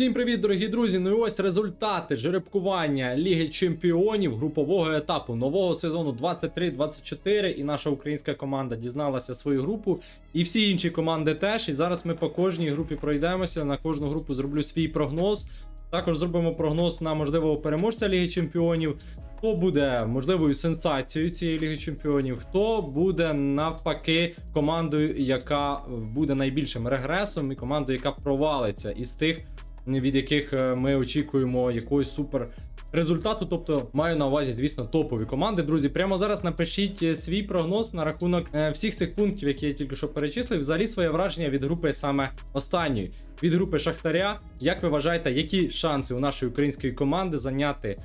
Всім привіт, дорогі друзі! Ну і ось результати жеребкування Ліги Чемпіонів групового етапу нового сезону 23-24. І наша українська команда дізналася свою групу, і всі інші команди теж. І зараз ми по кожній групі пройдемося. На кожну групу зроблю свій прогноз. Також зробимо прогноз на можливого переможця Ліги Чемпіонів. Хто буде можливою сенсацією цієї Ліги Чемпіонів, хто буде навпаки командою, яка буде найбільшим регресом, і командою, яка провалиться із тих, від яких е, ми очікуємо якогось супер. Результату, тобто маю на увазі, звісно, топові команди. Друзі, прямо зараз напишіть е, свій прогноз на рахунок е, всіх цих пунктів, які я тільки що перечислив. Взагалі своє враження від групи саме останньої. Від групи Шахтаря. Як ви вважаєте, які шанси у нашої української команди зайняти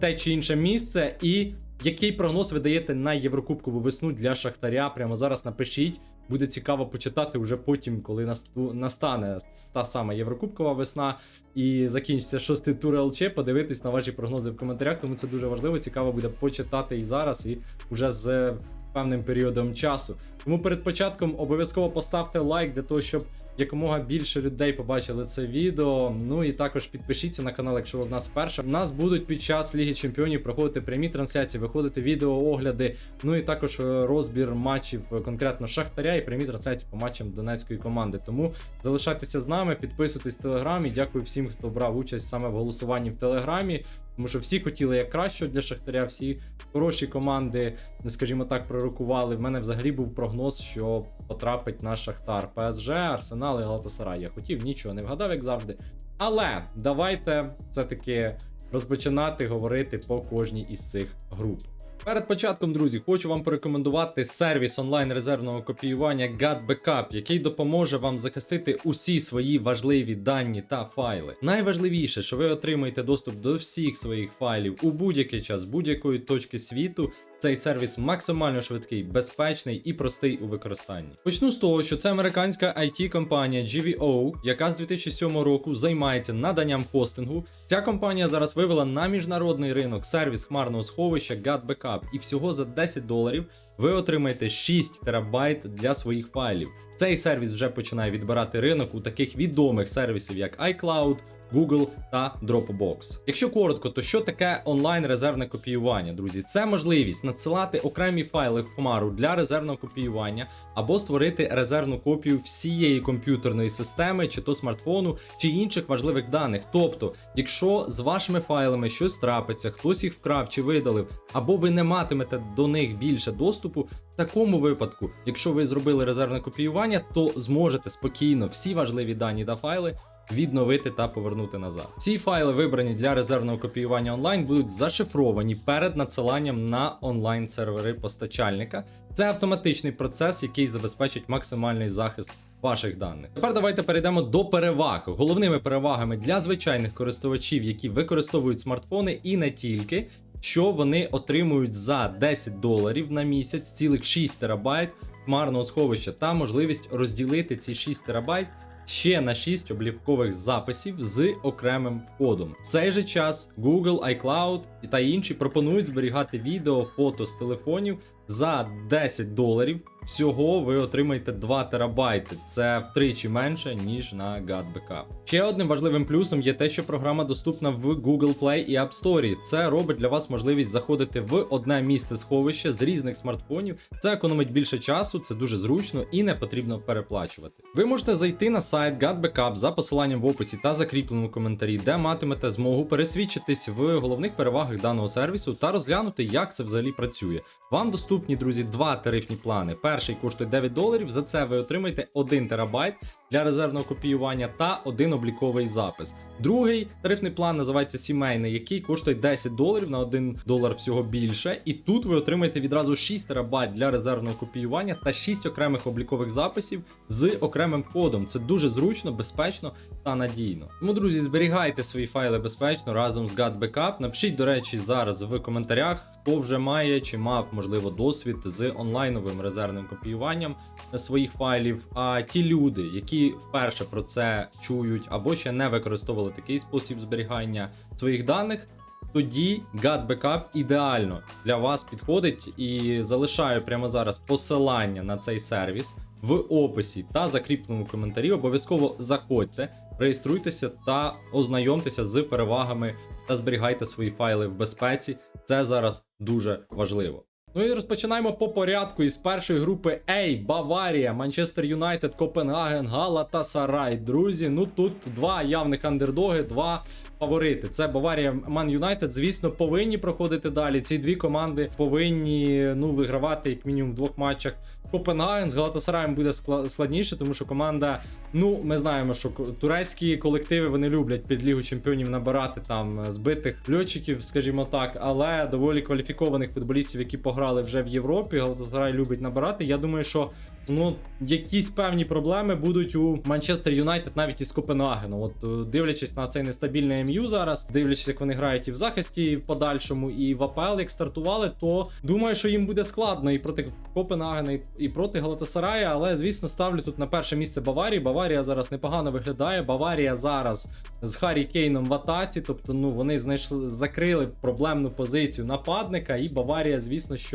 те чи інше місце, і який прогноз ви даєте на Єврокубкову весну для Шахтаря? Прямо зараз напишіть. Буде цікаво почитати вже потім, коли настане та сама Єврокубкова весна і закінчиться шостий тур ЛЧ, подивитись на ваші прогнози в коментарях, тому це дуже важливо. Цікаво буде почитати і зараз, і вже з е, певним періодом часу. Тому перед початком обов'язково поставте лайк для того, щоб якомога більше людей побачили це відео. Ну і також підпишіться на канал, якщо ви в нас вперше. У нас будуть під час Ліги Чемпіонів проходити прямі трансляції, виходити відеоогляди, ну і також е, розбір матчів е, конкретно Шахтаря і прямі трансляції по матчам Донецької команди. Тому залишайтеся з нами, підписуйтесь в телеграмі. Дякую всім, хто брав участь саме в голосуванні в телеграмі. Тому що всі хотіли як кращого для Шахтаря, всі хороші команди, скажімо так, пророкували. В мене взагалі був прогноз, що потрапить на Шахтар, ПСЖ, Арсенал і Галатасарай. Я хотів, нічого не вгадав, як завжди. Але давайте все-таки розпочинати говорити по кожній із цих груп. Перед початком, друзі, хочу вам порекомендувати сервіс онлайн резервного копіювання GatBackup, який допоможе вам захистити усі свої важливі дані та файли. Найважливіше, що ви отримаєте доступ до всіх своїх файлів у будь-який час будь-якої точки світу. Цей сервіс максимально швидкий, безпечний і простий у використанні. Почну з того, що це американська it компанія GVO, яка з 2007 року займається наданням хостингу. Ця компанія зараз вивела на міжнародний ринок сервіс хмарного сховища GAT Backup, і всього за 10 доларів ви отримаєте 6 терабайт для своїх файлів. Цей сервіс вже починає відбирати ринок у таких відомих сервісів, як iCloud. Google та Dropbox. Якщо коротко, то що таке онлайн резервне копіювання, друзі? Це можливість надсилати окремі файли Хмару для резервного копіювання або створити резервну копію всієї комп'ютерної системи, чи то смартфону, чи інших важливих даних. Тобто, якщо з вашими файлами щось трапиться, хтось їх вкрав чи видалив, або ви не матимете до них більше доступу. В такому випадку, якщо ви зробили резервне копіювання, то зможете спокійно всі важливі дані та файли відновити та повернути назад. Ці файли, вибрані для резервного копіювання онлайн, будуть зашифровані перед надсиланням на онлайн сервери постачальника. Це автоматичний процес, який забезпечить максимальний захист. Ваших даних. Тепер давайте перейдемо до переваг. Головними перевагами для звичайних користувачів, які використовують смартфони, і не тільки, що вони отримують за 10 доларів на місяць, цілих 6 терабайт хмарного сховища та можливість розділити ці 6 терабайт ще на 6 облівкових записів з окремим входом. В цей же час Google, iCloud та інші пропонують зберігати відео, фото з телефонів за 10 доларів. Всього ви отримаєте 2 терабайти. Це втричі менше, ніж на GAT. Ще одним важливим плюсом є те, що програма доступна в Google Play і App Store. Це робить для вас можливість заходити в одне місце сховища з різних смартфонів. Це економить більше часу, це дуже зручно і не потрібно переплачувати. Ви можете зайти на сайт GAT за посиланням в описі та закріпленому коментарі, де матимете змогу пересвідчитись в головних перевагах даного сервісу та розглянути, як це взагалі працює. Вам доступні, друзі, два тарифні плани. Перший коштує 9 доларів. За це ви отримаєте 1 терабайт для резервного копіювання та один обліковий запис. Другий тарифний план називається сімейний, який коштує 10 доларів на 1 долар всього більше. І тут ви отримаєте відразу 6 терабайт для резервного копіювання та 6 окремих облікових записів з окремим входом. Це дуже зручно, безпечно та надійно. Тому, друзі, зберігайте свої файли безпечно разом з GAT Backup. Напишіть, до речі, зараз в коментарях, хто вже має чи мав можливо досвід з онлайновим резервним копіюванням своїх файлів. А ті люди, які вперше про це чують або ще не використовували такий спосіб зберігання своїх даних. Тоді GAT Backup ідеально для вас підходить і залишаю прямо зараз посилання на цей сервіс в описі та закріпленому коментарі. Обов'язково заходьте, реєструйтеся та ознайомтеся з перевагами та зберігайте свої файли в безпеці. Це зараз дуже важливо. Ну і розпочинаємо по порядку із першої групи A, Баварія, Манчестер Юнайтед, Копенгаген, Гала та Сарай. Друзі, ну тут два явних андердоги, два фаворити. Це Баварія, Ман Юнайтед. Звісно, повинні проходити далі. Ці дві команди повинні ну вигравати як мінімум в двох матчах. Копенгаген з Галатасараєм буде складніше, тому що команда. Ну, ми знаємо, що турецькі колективи вони люблять під Лігу Чемпіонів набирати там збитих льотчиків, скажімо так, але доволі кваліфікованих футболістів, які пограли вже в Європі. Галатасарай любить набирати. Я думаю, що ну якісь певні проблеми будуть у Манчестер Юнайтед навіть із Копенгагеном. От е, дивлячись на цей нестабільний МЮ зараз, дивлячись, як вони грають і в захисті, і в подальшому, і в АПЛ, як стартували, то думаю, що їм буде складно і проти Копенгагена, і проти Галатасарая. Але звісно, ставлю тут на перше місце Баварії. Баварія зараз непогано виглядає. Баварія зараз з Харі Кейном в атаці. Тобто, ну вони знайшли закрили проблемну позицію нападника, і Баварія, звісно, що.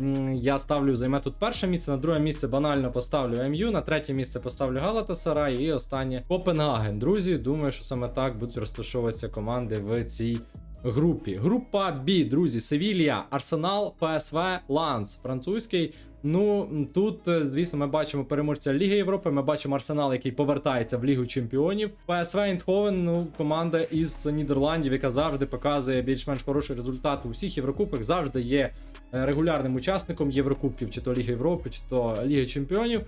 М, Я ставлю займе тут перше місце, на друге місце банально поставлю МЮ, на третє місце поставлю Галатасарай і останнє Копенгаген. Друзі, думаю, що саме так будуть розташовуватися команди в цій групі. Група Б, друзі, Севілія, Арсенал, ПСВ, Ланс, французький. Ну тут, е, звісно, ми бачимо переможця Ліги Європи. Ми бачимо Арсенал, який повертається в Лігу Чемпіонів. ПСВ Ейндховен, ну команда із Нідерландів, яка завжди показує більш-менш хороший результат у всіх Єврокубках, завжди є е, регулярним учасником Єврокубків, чи то Ліги Європи, чи то Ліги Чемпіонів.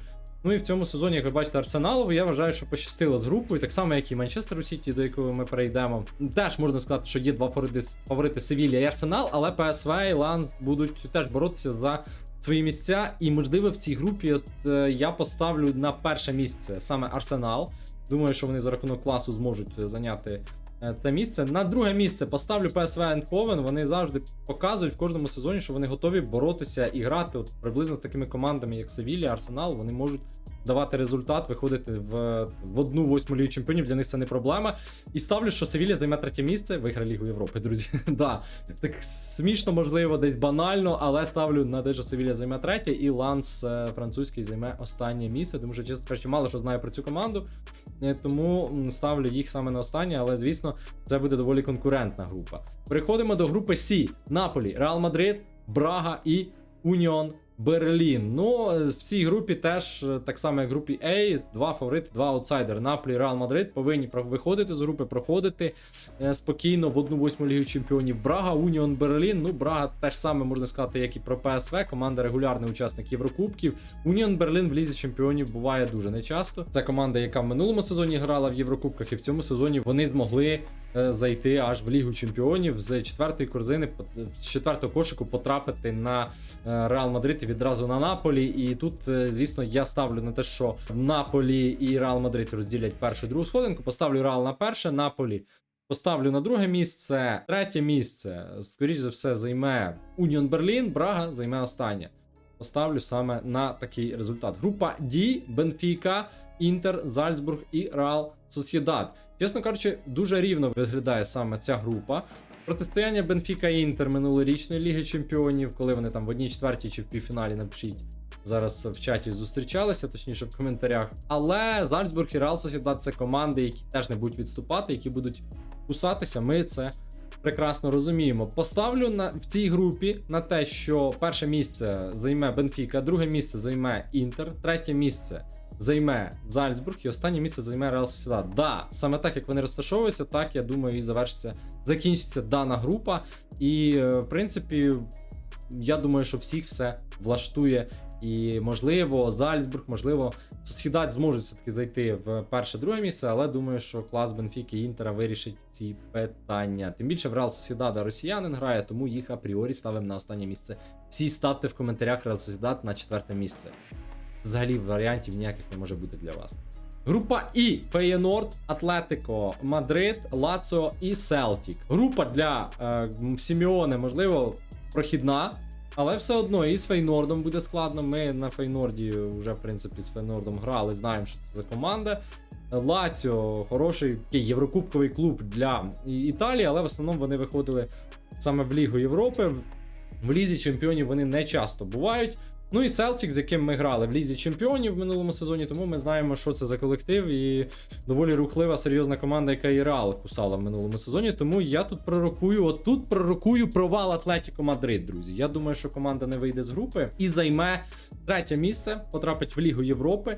Ну і в цьому сезоні, як ви бачите, Арсеналу, я вважаю, що пощастило з групою, так само, як і Манчестеру Сіті, до якого ми перейдемо. Теж можна сказати, що є два фаворити, фаворити Севілія і Арсенал, але ПСВ і Ланс будуть теж боротися за свої місця. І можливо в цій групі от е, я поставлю на перше місце саме Арсенал. Думаю, що вони за рахунок класу зможуть е, зайняти е, це місце. На друге місце поставлю PSV Eindhoven. Вони завжди показують в кожному сезоні, що вони готові боротися і грати от приблизно з такими командами, як Севілія, Арсенал. Вони можуть давати результат, виходити в, в одну восьму лігу чемпіонів. Для них це не проблема. І ставлю, що Севілія займе третє місце, виграє Лігу Європи, друзі. да, так смішно, можливо, десь банально, але ставлю на те, що Севілія займе третє, і Ланс е, французький займе останнє місце, тому що, чесно кажучи, мало що знаю про цю команду. Е, Тому ставлю їх саме на останнє, але звісно, це буде доволі конкурентна група. Переходимо до групи С. Наполі, Реал Мадрид, Брага і Уніон. Берлін. Ну, в цій групі теж, е, так само як в групі А, два фаворити, два аутсайдери. Наполі, Реал Мадрид повинні виходити з групи, проходити е, спокійно в одну восьму лігу чемпіонів. Брага, Уніон Берлін. Ну, Брага теж саме можна сказати, як і про ПСВ. Команда регулярний учасник Єврокубків. Уніон Берлін в лізі чемпіонів буває дуже нечасто. Це команда, яка в минулому сезоні грала в Єврокубках, і в цьому сезоні вони змогли зайти аж в Лігу Чемпіонів з четвертої корзини, з четвертого кошику потрапити на е, Реал Мадрид і відразу на Наполі. І тут, е, звісно, я ставлю на те, що Наполі і Реал Мадрид розділять першу другу сходинку. Поставлю Реал на перше, Наполі. Поставлю на друге місце, третє місце, скоріш за все, займе Уніон Берлін, Брага займе останнє. Поставлю саме на такий результат. Група D, Бенфіка, Інтер, Зальцбург і Реал Сосєдад. Чесно кажучи, дуже рівно виглядає саме ця група. Протистояння Бенфіка і Інтер минулорічної Ліги Чемпіонів, коли вони там в одній четвертій чи в півфіналі напишіть. Зараз в чаті зустрічалися, точніше в коментарях. Але Зальцбург і Реал Сосєдад це команди, які теж не будуть відступати, які будуть кусатися. Ми це прекрасно розуміємо. Поставлю на в цій групі на те, що перше місце займе Бенфіка, друге місце займе Інтер, третє місце займе Зальцбург і останнє місце займе Реал Сосєдад. Да, саме так як вони розташовуються, так я думаю, і завершиться, закінчиться дана група. І е, в принципі, я думаю, що всіх все влаштує. І можливо, Зальцбург, можливо, Сосідат зможуть все-таки зайти в перше-друге місце, але думаю, що клас Бенфіки і Інтера вирішить ці питання. Тим більше в Реал Сосідада росіянин грає, тому їх апріорі ставимо на останнє місце. Всі ставте в коментарях Реал Сосідат на четверте місце. Взагалі варіантів ніяких не може бути для вас. Група І Феєнорд, Атлетико, Мадрид, Лаціо і Селтік. Група для е, Сіміоне, можливо, прохідна. Але все одно і з Фейнордом буде складно. Ми на Фейнорді вже, в принципі, з Фейнордом грали, знаємо, що це за команда. Лаціо хороший єврокубковий клуб для Італії, але в основному вони виходили саме в Лігу Європи. В Лізі чемпіонів вони не часто бувають. Ну і Селтік, з яким ми грали в Лізі Чемпіонів в минулому сезоні, тому ми знаємо, що це за колектив, і доволі рухлива, серйозна команда, яка і Реал кусала в минулому сезоні. Тому я тут пророкую, отут пророкую провал Атлетіко Мадрид, друзі. Я думаю, що команда не вийде з групи і займе третє місце, потрапить в Лігу Європи.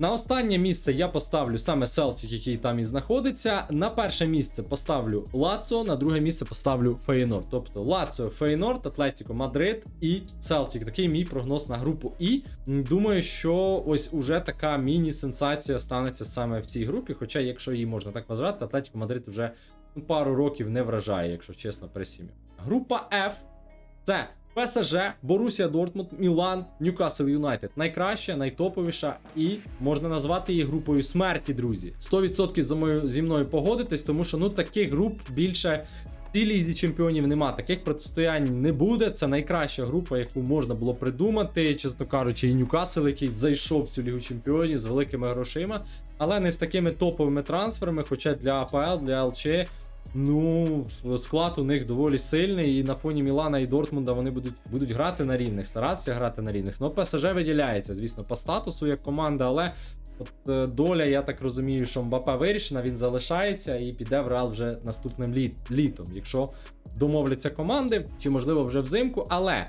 На останнє місце я поставлю саме Селтік, який там і знаходиться. На перше місце поставлю Лацо, на друге місце поставлю Фейнорд. Тобто Лацо, Фейнорд, Атлетіко, Мадрид і Селтік. Такий мій прогноз на групу. І думаю, що ось уже така міні-сенсація станеться саме в цій групі. Хоча, якщо її можна так вважати, Атлетіко Мадрид вже ну, пару років не вражає, якщо чесно, при сім'ї. Група F це ПСЖ, Борусія Дортмунд, Мілан, Ньюкасл Юнайтед. Найкраща, найтоповіша і можна назвати її групою смерті, друзі. 100% за мною, зі мною погодитесь, тому що ну таких груп більше цій лізі чемпіонів нема. Таких протистоянь не буде. Це найкраща група, яку можна було придумати. Чесно кажучи, і Ньюкасл, який зайшов в цю лігу чемпіонів з великими грошима, але не з такими топовими трансферами. Хоча для АПЛ, для ЛЧ Ну, склад у них доволі сильний, і на фоні Мілана і Дортмунда вони будуть будуть грати на рівних, старатися грати на рівних. Ну, ПСЖ виділяється, звісно, по статусу як команда, але от е, доля, я так розумію, що Мбапе вирішена, він залишається і піде в Реал вже наступним літ, літом, якщо домовляться команди, чи можливо вже взимку. Але,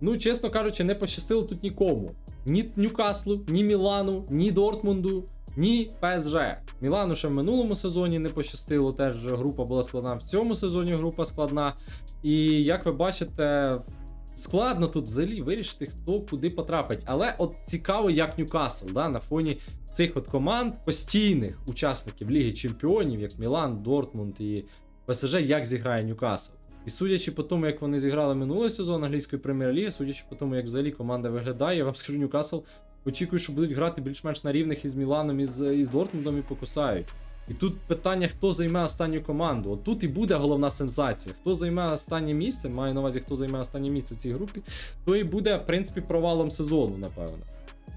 ну, чесно кажучи, не пощастило тут нікому. Ні Ньюкаслу, ні Мілану, ні Дортмунду. Ні, ПСЖ. Мілану ще в минулому сезоні не пощастило. Теж група була складна. В цьому сезоні група складна. І як ви бачите, складно тут взагалі вирішити, хто куди потрапить. Але от цікаво, як Ньюкасл, да, на фоні цих от команд, постійних учасників Ліги Чемпіонів, як Мілан, Дортмунд і ПСЖ, як зіграє Ньюкасл. І судячи по тому, як вони зіграли минулий сезон англійської прем'єр-ліги, судячи по тому, як взагалі команда виглядає, я вам скажу, Ньюкасл очікую, що будуть грати більш-менш на рівних із Міланом, із, із Дортмундом і покусають. І тут питання, хто займе останню команду. От тут і буде головна сенсація. Хто займе останнє місце, маю на увазі, хто займе останнє місце в цій групі, то і буде, в принципі, провалом сезону, напевно.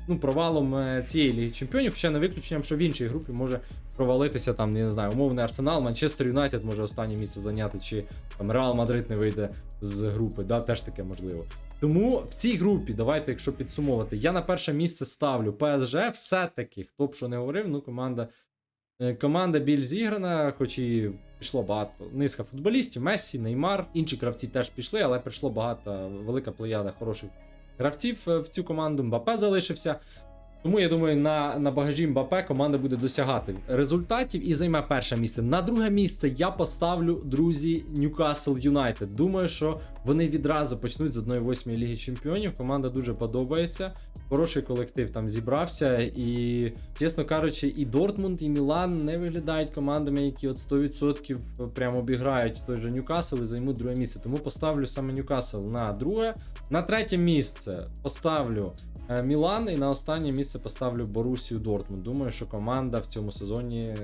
Ну, провалом е, цієї ліги чемпіонів, хоча не виключенням, що в іншій групі може провалитися там, не знаю, умовний Арсенал, Манчестер Юнайтед може останнє місце зайняти, чи там Реал Мадрид не вийде з групи, да, теж таке можливо. Тому в цій групі, давайте, якщо підсумовувати, я на перше місце ставлю ПСЖ, все-таки, хто б що не говорив, ну команда. е, Команда біль зіграна, хоч і пішло багато. Низка футболістів, Мессі, Неймар. Інші гравці теж пішли, але прийшло багато, велика плеяда хороших гравців е, в цю команду. Мбапе залишився. Тому я думаю, на, на багажі Мбапе команда буде досягати результатів і займе перше місце. На друге місце я поставлю, друзі, Ньюкасл Юнайтед. Думаю, що вони відразу почнуть з 1-8 Ліги Чемпіонів. Команда дуже подобається. Хороший колектив там зібрався. І, чесно кажучи, і Дортмунд, і Мілан не виглядають командами, які от 100% прямо обіграють той же Ньюкасл і займуть друге місце. Тому поставлю саме Ньюкасл на друге. На третє місце поставлю Мілан і на останнє місце поставлю Борусію Дортмунд. Думаю, що команда в цьому сезоні,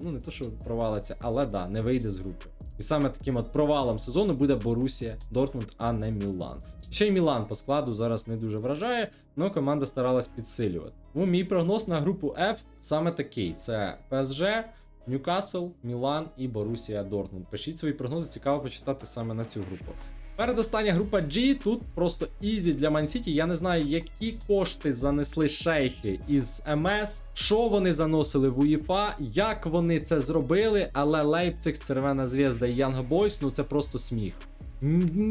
ну не то, що провалиться, але да, не вийде з групи. І саме таким от провалом сезону буде Борусія Дортмунд, а не Мілан. Ще й Мілан по складу зараз не дуже вражає, але команда старалась підсилювати. Тому мій прогноз на групу F саме такий: це ПСЖ. Ньюкасл, Мілан і Борусія Дортмунд. Пишіть свої прогнози, цікаво почитати саме на цю групу. Передостання група G, тут просто ізі для Мансіті. Я не знаю, які кошти занесли шейхи із МС, що вони заносили в УЄФА, як вони це зробили, але Лейпциг, Червона Звізда і Янг Бойс, ну це просто сміх.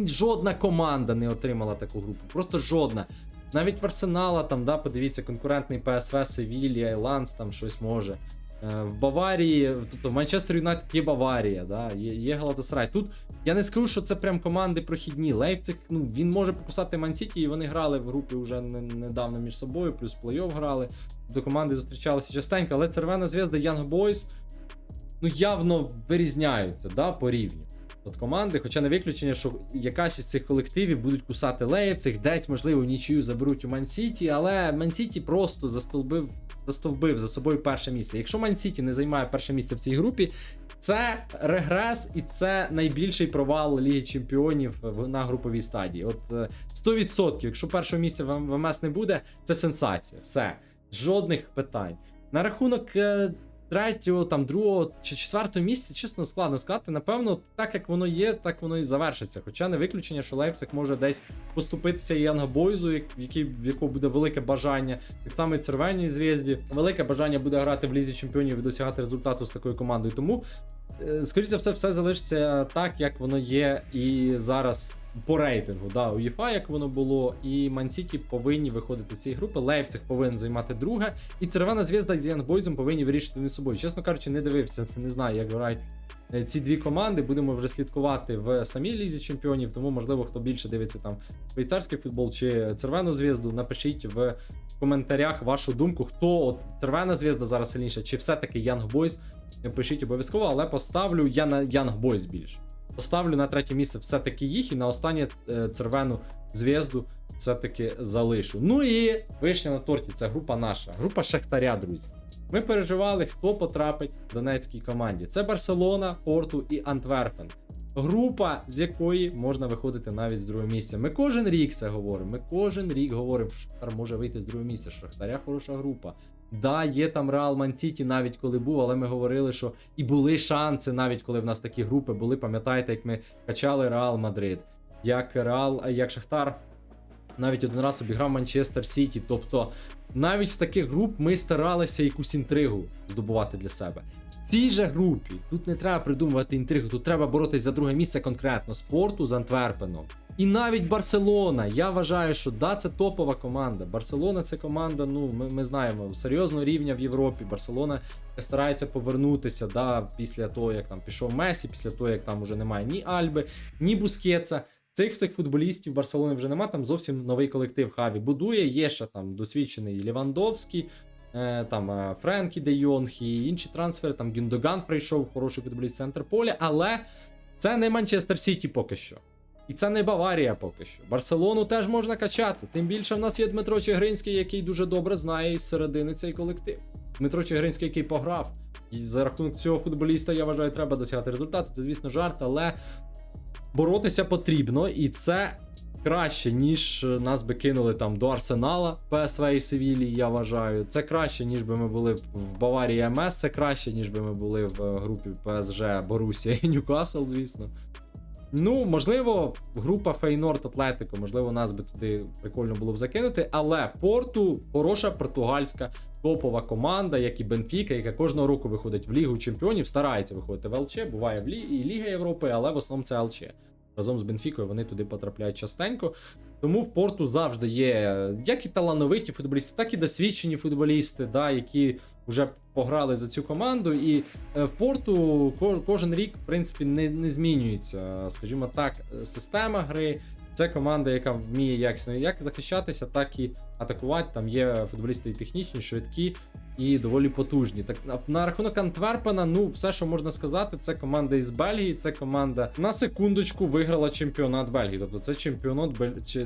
Жодна команда не отримала таку групу, просто жодна. Навіть в Арсенала, там, да, подивіться, конкурентний ПСВ, Севілія, Ланс там щось може. Е, В Баварії, тобто в Манчестер Юнайтед є Баварія, да, є, є Галатасарай. Тут я не скажу, що це прям команди прохідні. Лейпциг, ну він може покусати Мансіті, і вони грали в групі вже не- недавно між собою, плюс плей-офф грали. До команди зустрічалися частенько, але Червона зв'язда Young Boys ну явно вирізняються да, по рівню. От команди, хоча не виключення, що якась із цих колективів будуть кусати Лейпциг, десь, можливо, нічию заберуть у Мансіті, але Мансіті просто застолбив, застовбив за собою перше місце. Якщо Мансіті не займає перше місце в цій групі, це регрес і це найбільший провал Ліги Чемпіонів на груповій стадії. От е, 100%, якщо першого місця в МС не буде, це сенсація. Все. Жодних питань. На рахунок е, третього, там другого чи четвертого місця, чесно складно сказати. Напевно, так як воно є, так воно і завершиться. Хоча не виключення, що Лейпциг може десь поступитися і в який в якого буде велике бажання, так само і Цервеній зв'язді. Велике бажання буде грати в лізі чемпіонів і досягати результату з такою командою. Тому, скоріше за все, все залишиться так, як воно є і зараз по рейтингу. Да, УЄФА, як воно було, і Мансіті повинні виходити з цієї групи. Лейпциг повинен займати друге, і Червона зв'язда і Янгбойзом повинні вирішити між собою. Чесно кажучи, не дивився, не знаю, як грають е, ці дві команди. Будемо вже слідкувати в самій лізі чемпіонів. Тому, можливо, хто більше дивиться там швейцарський футбол чи Червону зв'язду, напишіть в коментарях вашу думку, хто от Червона зв'язда зараз сильніша, чи все-таки Young Boys. Пишіть обов'язково, але поставлю я на Young Boys більше. Поставлю на третє місце все-таки їх, і на останнє е, червону зв'язду все-таки залишу. Ну і вишня на торті це група наша, група Шахтаря, друзі. Ми переживали, хто потрапить в донецькій команді. Це Барселона, Порту і Антверпен. Група, з якої можна виходити навіть з другого місця. Ми кожен рік це говоримо. Ми кожен рік говоримо, що Шахтар може вийти з другого місця. Шахтаря хороша група. Да, є там Реал Мантіті, навіть коли був, але ми говорили, що і були шанси, навіть коли в нас такі групи були. Пам'ятаєте, як ми качали Реал Мадрид, як Реал, як Шахтар навіть один раз обіграв Манчестер Сіті. Тобто, навіть з таких груп ми старалися якусь інтригу здобувати для себе. В цій же групі тут не треба придумувати інтригу, тут треба боротись за друге місце конкретно спорту з Антверпеном. І навіть Барселона. Я вважаю, що да, це топова команда. Барселона це команда, ну ми, ми знаємо, серйозного рівня в Європі. Барселона старається повернутися да, після того, як там пішов Месі, після того, як там уже немає ні Альби, ні Бускетса. Цих всіх футболістів Барселони вже нема, там зовсім новий колектив Хаві будує. Є ще там досвідчений Лівандовський, е, там е, Френкі Де Йонг і інші трансфери. Там Гюндоган прийшов, хороший футболіст центр поля, але це не Манчестер Сіті поки що. І це не Баварія поки що. Барселону теж можна качати. Тим більше в нас є Дмитро Чигринський, який дуже добре знає із середини цей колектив. Дмитро Чигринський, який пограв. І за рахунок цього футболіста, я вважаю, треба досягати результату. Це, звісно, жарт, але боротися потрібно, і це краще, ніж нас би кинули там до Арсенала, ПСВ і Севілії, я вважаю. Це краще, ніж би ми були в Баварії МС, це краще, ніж би ми були в е, групі ПСЖ, Борусія і Ньюкасл, звісно. Ну, можливо, група Фейнорд Атлетико, можливо, нас би туди прикольно було б закинути. Але Порту хороша португальська топова команда, як і Бенфіка, яка кожного року виходить в Лігу Чемпіонів, старається виходити в ЛЧ, буває в Лі... і Ліга Європи, але в основному це ЛЧ. Разом з Бенфікою вони туди потрапляють частенько. Тому в порту завжди є як і талановиті футболісти, так і досвідчені футболісти, да, які вже пограли за цю команду. І е, в порту ко- кожен рік, в принципі, не, не змінюється, скажімо так, система гри. Це команда, яка вміє якісно як захищатися, так і атакувати. Там є футболісти і технічні, швидкі і доволі потужні. Так на, рахунок Антверпена, ну все, що можна сказати, це команда із Бельгії. Це команда на секундочку виграла чемпіонат Бельгії. Тобто це чемпіонат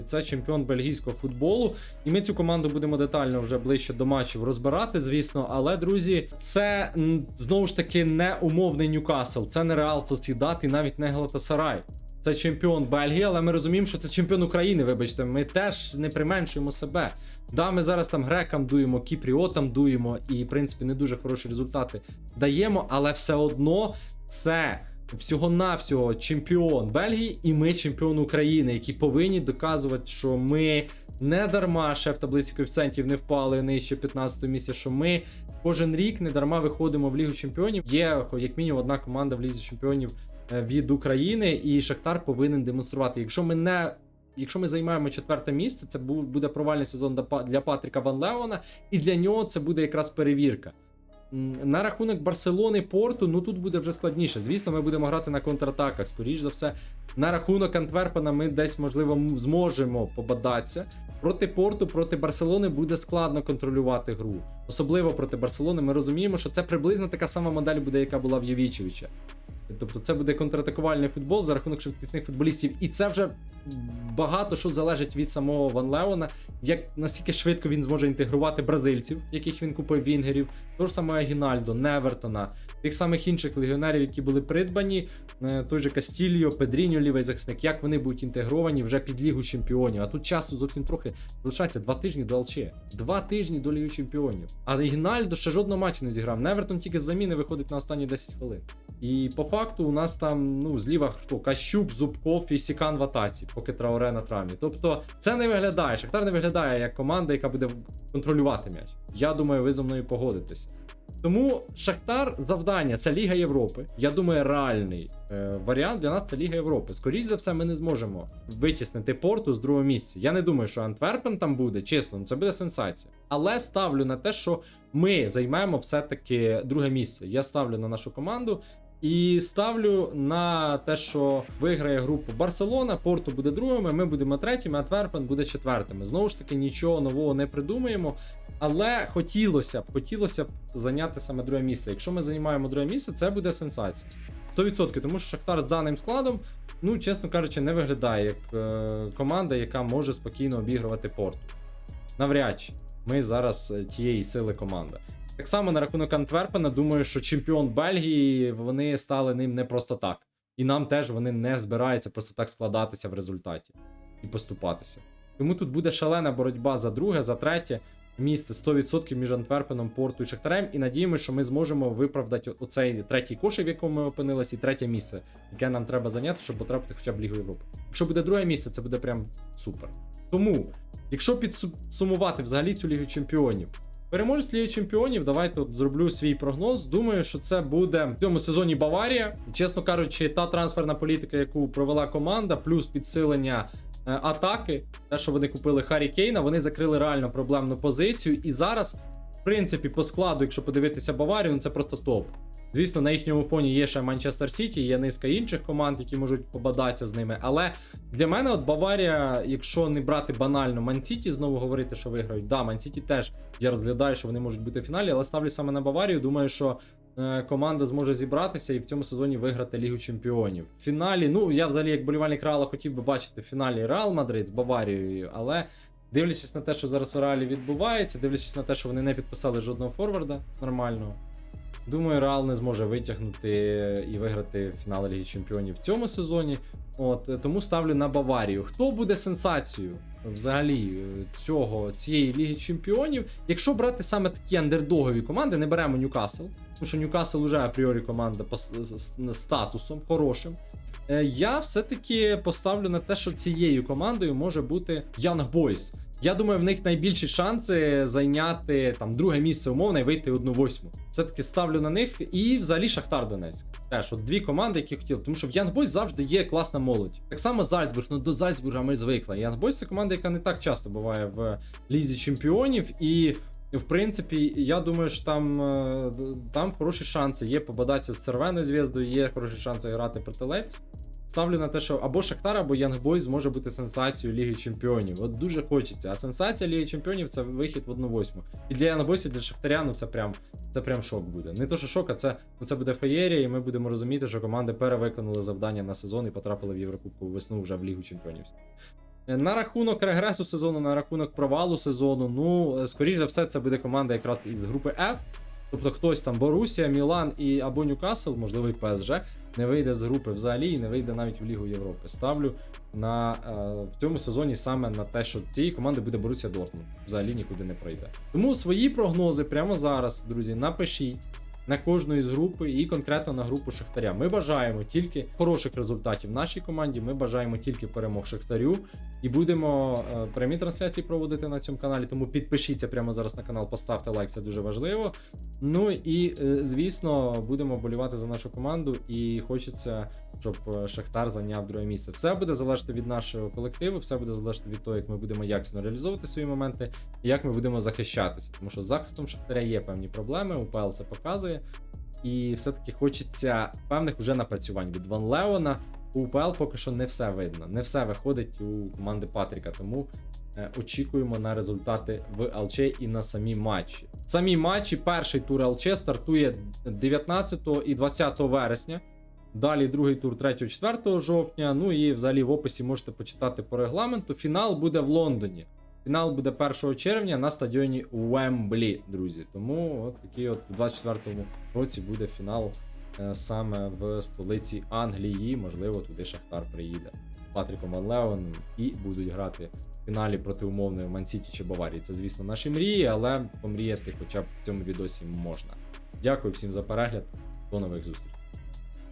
це чемпіон бельгійського футболу. І ми цю команду будемо детально вже ближче до матчів розбирати, звісно. Але друзі, це знову ж таки не умовний Ньюкасл, це не Реал Сосідат і навіть не Галатасарай. Це чемпіон Бельгії, але ми розуміємо, що це чемпіон України. Вибачте, ми теж не применшуємо себе. Да, ми зараз там грекам дуємо, кіпріотам дуємо, і в принципі не дуже хороші результати даємо, але все одно це всього-навсього чемпіон Бельгії, і ми чемпіон України, які повинні доказувати, що ми не дарма ще в таблиці коефіцієнтів не впали нижче 15 місця, що ми кожен рік не дарма виходимо в Лігу Чемпіонів. Є як мінімум одна команда в Лізі Чемпіонів від України, і Шахтар повинен демонструвати. Якщо ми не. Якщо ми займаємо четверте місце, це буде провальний сезон для Патріка Ван Леона, і для нього це буде якраз перевірка. На рахунок Барселони Порту, ну тут буде вже складніше. Звісно, ми будемо грати на контратаках. Скоріш за все, на рахунок Антверпена ми десь, можливо, зможемо побадатися. Проти Порту, проти Барселони буде складно контролювати гру. Особливо проти Барселони. Ми розуміємо, що це приблизно така сама модель буде, яка була в Євічевича. Тобто це буде контратакувальний футбол за рахунок швидкісних футболістів. І це вже багато що залежить від самого Ван Леона, як наскільки швидко він зможе інтегрувати бразильців, яких він купив вінгерів, того ж самого Гінальдо, Невертона, тих самих інших легіонерів, які були придбані, е, той же Кастільо, Педріньо, лівий захисник, як вони будуть інтегровані вже під Лігу Чемпіонів. А тут часу зовсім трохи залишається два тижні до ЛЧ. Два тижні до Ліги Чемпіонів. Але Гінальдо ще жодного матчу не зіграв. Невертон тільки з заміни виходить на останні 10 хвилин. І по факту у нас там ну зліва хто Кащук, Зубков і Сікан в атаці, поки Трауре на травмі. Тобто це не виглядає. Шахтар не виглядає як команда, яка буде контролювати м'яч. Я думаю, ви зі мною погодитеся. Тому Шахтар завдання це Ліга Європи. Я думаю, реальний е, варіант для нас це Ліга Європи. Скоріше за все, ми не зможемо витіснити порту з другого місця. Я не думаю, що Антверпен там буде, чесно, ну, це буде сенсація. Але ставлю на те, що ми займемо все-таки друге місце. Я ставлю на нашу команду. І ставлю на те, що виграє групу Барселона, Порту буде другими, ми будемо третіми, Антверпен буде четвертими. Знову ж таки, нічого нового не придумаємо. Але хотілося б, хотілося б зайняти саме друге місце. Якщо ми займаємо друге місце, це буде сенсація. 100%, тому що Шахтар з даним складом, ну, чесно кажучи, не виглядає як е, команда, яка може спокійно обігрувати порту. Навряд чи ми зараз е, тієї сили команда. Так само на рахунок Антверпена, думаю, що чемпіон Бельгії вони стали ним не просто так. І нам теж вони не збираються просто так складатися в результаті і поступатися. Тому тут буде шалена боротьба за друге, за третє місце 100% між Антверпеном, Порту і Шахтарем. І надіємося, що ми зможемо виправдати оцей третій кошик, в якому ми опинилися, і третє місце, яке нам треба зайняти, щоб потрапити хоча б Лігу Європи. Якщо буде друге місце, це буде прям супер. Тому, якщо підсумувати взагалі цю Лігу Чемпіонів. Переможець Ліги Чемпіонів, давайте от зроблю свій прогноз. Думаю, що це буде в цьому сезоні Баварія. Чесно кажучи, та трансферна політика, яку провела команда, плюс підсилення е, атаки, те, що вони купили Харі Кейна, вони закрили реально проблемну позицію. І зараз, в принципі, по складу, якщо подивитися Баварію, ну це просто топ. Звісно, на їхньому фоні є ще Манчестер Сіті, є низка інших команд, які можуть побадатися з ними. Але для мене, от Баварія, якщо не брати банально Мансіті, знову говорити, що виграють. Да, Мансіті теж я розглядаю, що вони можуть бути в фіналі, але ставлю саме на Баварію. Думаю, що е, команда зможе зібратися і в цьому сезоні виграти Лігу Чемпіонів. В фіналі, ну я взагалі, як болівальник Реала, хотів би бачити в фіналі Реал Мадрид з Баварією, але. Дивлячись на те, що зараз в Реалі відбувається, дивлячись на те, що вони не підписали жодного форварда нормального. Думаю, Реал не зможе витягнути і виграти фінал Ліги Чемпіонів в цьому сезоні. От тому ставлю на Баварію. Хто буде сенсацією взагалі е, цього цієї Ліги Чемпіонів? Якщо брати саме такі андердогові команди, не беремо Ньюкасл, тому що Ньюкасл уже апріорі команда по статусом хорошим. Е, Я все-таки поставлю на те, що цією командою може бути Young Boys. Я думаю, в них найбільші шанси зайняти там друге місце умовно і вийти одну восьму. Все-таки ставлю на них і взагалі Шахтар Донецьк. Теж от дві команди, які хотіли. Тому що в Boys завжди є класна молодь. Так само Зальцбург, ну до Зальцбурга ми звикли. Boys це команда, яка не так часто буває в лізі чемпіонів. І в принципі, я думаю, що там, е, там хороші шанси є побадатися з Цервеною зв'яздою, є хороші шанси грати проти Лейпциг. Ставлю на те, що або Шахтар, або Boys зможе бути сенсацією Ліги Чемпіонів. От дуже хочеться. А сенсація Ліги Чемпіонів це вихід в 1-8. І для Boys, для Шахтаря, ну це прям, це прям шок буде. Не то, що шок, а це, ну, це буде феєрія, і ми будемо розуміти, що команди перевиконали завдання на сезон і потрапили в Єврокубку весну вже в Лігу Чемпіонів. Е, На рахунок регресу сезону, на рахунок провалу сезону, ну, е, скоріш за все, це буде команда якраз із групи F. Тобто хтось там Борусія, Мілан і або Ньюкасл, можливо, і ПСЖ, не вийде з групи взагалі і не вийде навіть в Лігу Європи. Ставлю на е, в цьому сезоні саме на те, що цієї команди буде Борусія Дортмунд. Взагалі нікуди не пройде. Тому свої прогнози прямо зараз, друзі, напишіть. На кожну із групи і конкретно на групу Шахтаря. Ми бажаємо тільки хороших результатів нашій команді. Ми бажаємо тільки перемог Шахтарю. І будемо е, прямі трансляції проводити на цьому каналі. Тому підпишіться прямо зараз на канал, поставте лайк, це дуже важливо. Ну і е, звісно, будемо болівати за нашу команду. І хочеться, щоб е, Шахтар зайняв друге місце. Все буде залежати від нашого колективу, все буде залежати від того, як ми будемо якісно реалізовувати свої моменти, і як ми будемо захищатися. Тому що з захистом Шахтаря є певні проблеми. УПЛ це показує. І все-таки хочеться певних уже напрацювань від Ван Леона. У УПЛ поки що не все видно, не все виходить у команди Патріка. Тому е, очікуємо на результати в ЛЧ і на самі матчі. Самі матчі, перший тур ЛЧ стартує 19 і 20 вересня. Далі другий тур 3-4 жовтня. Ну і взагалі в описі можете почитати по регламенту. Фінал буде в Лондоні. Фінал буде 1 червня на стадіоні Уемблі, друзі. Тому от такий от у 24-му році буде фінал е, саме в столиці Англії. Можливо, туди Шахтар приїде Патріком Ван Леоном і будуть грати в фіналі проти умовної Мансіті чи Баварії. Це, звісно, наші мрії, але помріяти хоча б в цьому відосі можна. Дякую всім за перегляд. До нових зустрічей.